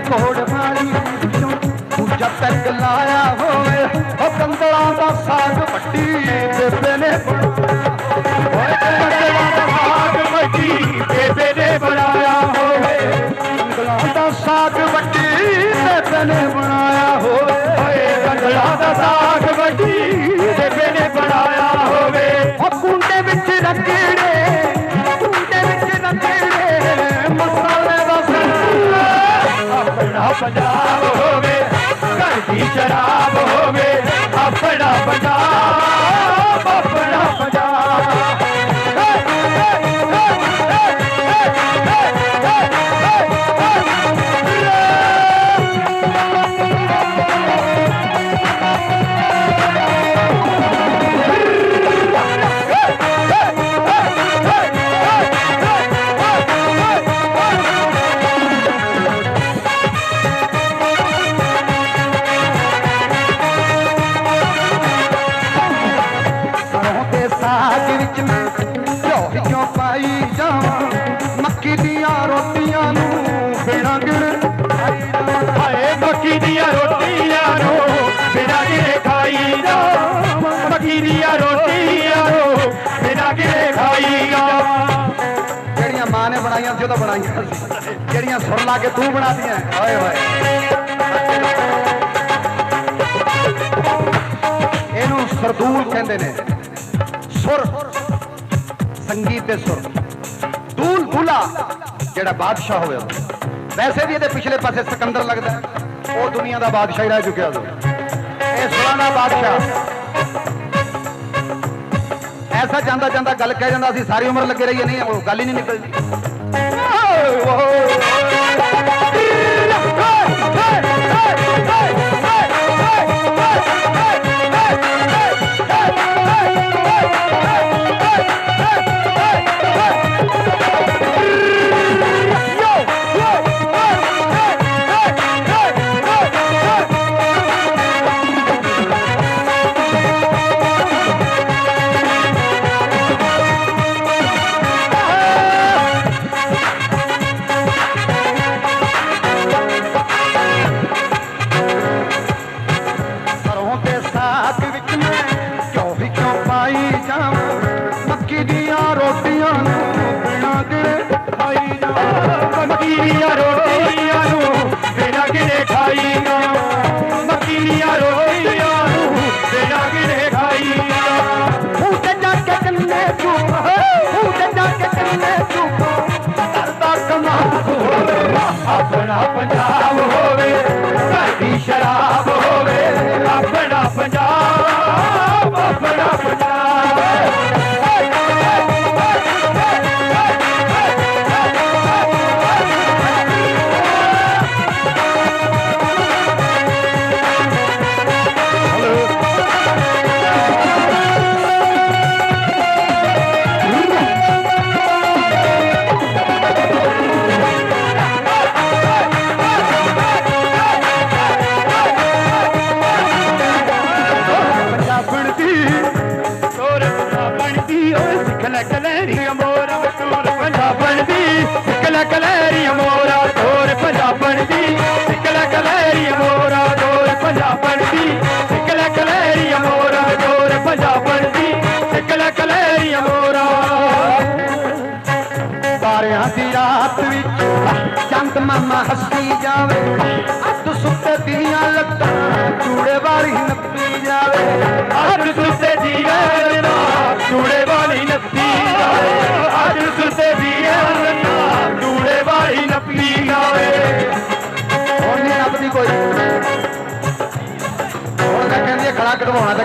ਤੇ ਕੋੜ ਮਾਰੀ ਵਿੱਚੋਂ। ਦੂਜਾ ਪੈਗ ਲਾਇਆ ਹੋਵੇ, ਉਹ ਕੰਦਲਾਂ ਦਾ ਸਾਗ ਵੱਡੀ ਬੇਬੇ ਨੇ ਬਣਾਇਆ ਦਾ ਸਾਗ ਵੱਡੀ ਬਣਾਇਆ ਹੋਵੇ। ਕੰਦਲਾਂ ਦਾ ਸਾਗ ਵੱਡੀ ਬਣਾਇਆ ਹੋਵੇ ਹੋਏ ਦਾ ਸਾਗ ਵੱਡੀ ਬਣਾਇਆ ਹੋਵੇ ਉਹ ਵਿੱਚ ਰੱਖੇ ਸਾਡਾ ਪੰਜਾਬ ਹੋਵੇ ਘਰ ਦੀ ਸ਼ਰਾਬ ਹੋਵੇ ਆਪਣਾ ਪੰਜਾਬ ਆਪਣਾ ਪੰਜਾਬ। ਕਿਉਂ ਪਾਈ ਜਾਵਾਂ? ਮੱਕੀ ਦੀਆਂ ਰੋਟੀਆਂ ਨੂੰ ਬਿਨਾਂ ਗਿਣ ਖਾਈ ਜਾਵਾਂ। ਹਾਏ ਮੱਕੀ ਦੀਆਂ ਰੋਟੀਆਂ ਨੂੰ ਬਿਨਾਂ ਕਿਰੇ ਖਾਈ ਜਾ ਮੱਕੀ ਦੀਆਂ ਰੋਟੀਆਂ ਨੂੰ ਬਿਨਾਂ ਕਿਰੇ ਖਾਈ ਜਾ ਜਿਹੜੀਆਂ ਮਾਂ ਨੇ ਬਣਾਈਆਂ ਸੀ ਉਹ ਤਾਂ ਬਣਾਈਆਂ ਸੀ। ਜਿਹੜੀਆਂ ਸੁਰ ਲਾ ਕੇ ਤੂੰ ਬਣਾਤੀਆਂ। ਓਏ ਹੋਏ। ਇਹਨੂੰ ਸਰਦੂਲ ਕਹਿੰਦੇ ਨੇ। ਸੁਰ ਸੰਗੀਤ ਤੇ ਸੁਰ ਦੂਲ ਦੂਲਾ ਜਿਹੜਾ ਬਾਦਸ਼ਾਹ ਹੋਇਆ ਵੈਸੇ ਵੀ ਇਹਦੇ ਪਿਛਲੇ ਪਾਸੇ ਸਿਕੰਦਰ ਲੱਗਦਾ ਉਹ ਦੁਨੀਆ ਦਾ ਬਾਦਸ਼ਾਹ ਹੀ ਰਹਿ ਚੁੱਕਿਆ ਉਹ ਇਹ ਸੁਰਾਂ ਦਾ ਬਾਦਸ਼ਾਹ। ਐਸਾ ਜਾਂਦਾ ਜਾਂਦਾ ਗੱਲ ਕਹਿ ਜਾਂਦਾ, ਅਸੀਂ ਸਾਰੀ ਉਮਰ ਲੱਗੇ ਰਹੀਏ, ਨਹੀਂ, ਉਹ ਗੱਲ ਹੀ ਨਹੀਂ ਨਿਕਲਦੀ। ਜਾਵਾਂ ਰੋਟੀਆਂ ਨੂੰ, ਬਿਨਾਂ ਕਿਰੇ ਖਾਈ ਜਾ ਮੱਕੀ ਰੋਟੀਆਂ ਨੂੰ, ਬਿਨਾਂ ਕਿਰੇ ਖਾਈ ਜਾ ਮੂੰਹ ਤੇ ਕੇ ਕੰਨੇ ਚੁੱਪ ਮੂੰਹ ਤੇ ਕੇ ਕੰਨੇ ਚੁੱਪ। ਕਰਦਾ ਕਮਾਲ ਆਪਣਾ ਪੰਜਾਬ ਓਏ ਸਿੱਖ ਕਲੈਰੀਆਂ ਮੋਰਾ ਤੋਰ ਪੰਜਾਬਣ ਦੀ। ਸਿੱਖ ਲੈ ਕਲੈਰੀਆਂ ਮੋਰਾ ਤੋਰ ਪੰਜਾਬਣ ਦੀ। ਸਿੱਖ ਲੈ ਕਲੈਰੀਆਂ ਮੋਰਾ ਤੋਰ ਪੰਜਾਬਣ ਦੀ। ਸਿੱਖ ਲੈ ਕਲੈਰੀਆਂ ਮੋਰਾ ਤੋਰ ਪੰਜਾਬਣ ਦੀ। ਸਿੱਖ ਲੈ ਕਲੈਰੀਆਂ ਮੋਰਾ ਤਾਰਿਆਂ ਦੀ ਰਾਤ ਵਿੱਚ ਚੰਦ ਮਾਮਾ ਹੱਸੀ ਜਾਵੇ। ਅੱਧ ਸੁੱਤੇ ਦੀਆਂ ਲੱਤਾਂ ਚੂੜੇ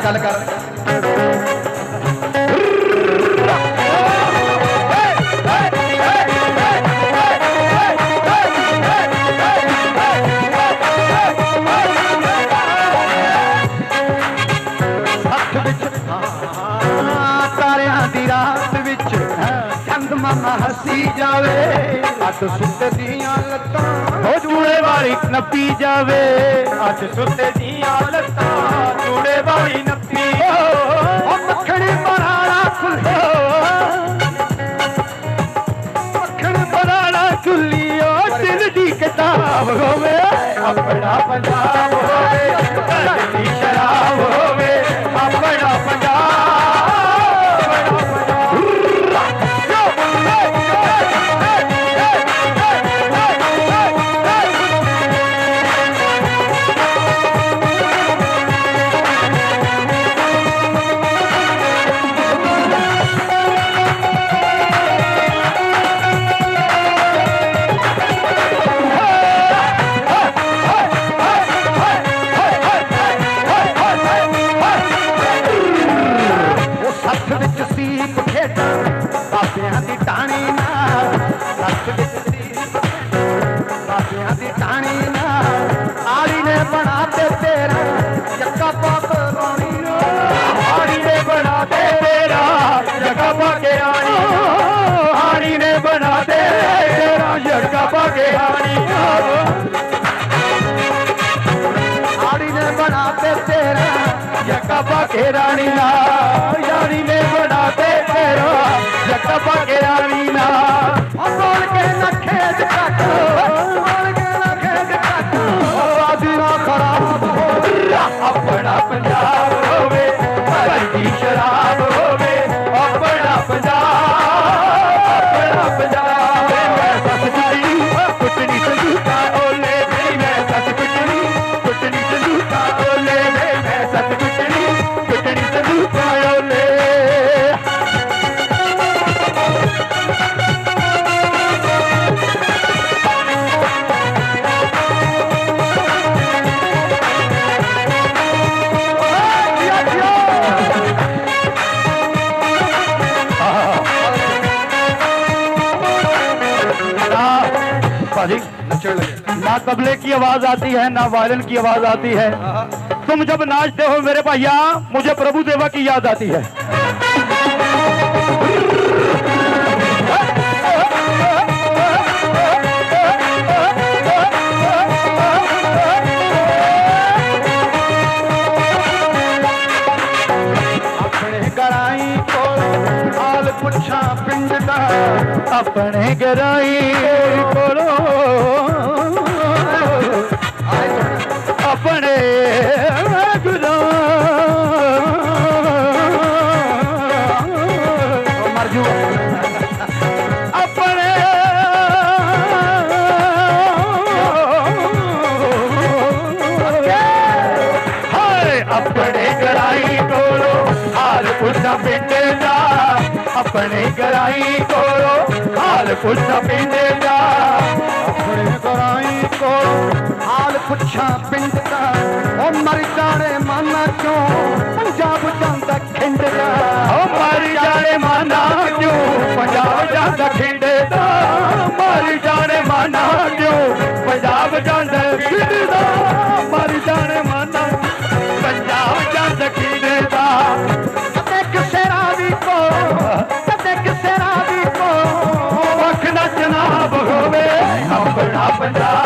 ਖੜਾ ਗੱਲ ਕਰ। ਦੀ ਰਾਤ ਵਿੱਚ ਚੰਦ ਮਾਮਾ ਹੱਸੀ ਜਾਵੇ। ਅੱਧ ਸੁੱਤੇ ਦੀਆਂ ਲੱਤਾਂ, ਹੋ ਚੂੜੇ ਵਾਲੀ ਨੱਪੀ ਜਾਵੇ। ਅੱਜ ਸੁੱਤੇ ਦੀਆਂ ਲੱਤਾਂ ਚੂੜੇ ਵਾਲੀ ਨੱਪੀ। ਉਹ ਮੱਖਣੀ ਪਰਾਲਾ ਖੁੱਲੇ। ਮੱਖਣ ਪਰਾਲਾ ਚੁੱਲੀਓ ਦਿਲ ਦੀ ਕਿਤਾਬ ਹੋਵੇ। ਆਪਣਾ ਪੰਜਾਬ ਹੋਵੇ ਘਰ ਦੀ ਰਾਣੀ ਨਾਲ तबले की आवाज़ आती है ना वायलिन की आवाज़ आती है। तुम जब नाचते हो मेरे भैया मुझे प्रभु देवा की याद आती है। अपने गराई ਆਪਣੇ ਗਰਾਈ ਕੋਲੋਂ ਹਾਲ ਪੁੱਛਾ ਪਿੰਦੇ ਦਾ। ਆਪਣੇ ਗਰਾਈ ਕੋਲੋਂ ਹਾਲ ਪੁੱਛਾ ਪਿੰਦ ਦਾ। ਉਹ ਮਰ ਜਾਣੇ ਮਾਨਾ ਕਿਉਂ? ਪੰਜਾਬ ਜਾਂਦਾ ਖਿੰਡਦਾ ਉਹ ਮਰ ਜਾਣੇ ਮਾਨਾ ਕਿਉਂ? ਪੰਜਾਬ ਜਾਂਦਾ ਖਿੰਡਦਾ पंजाब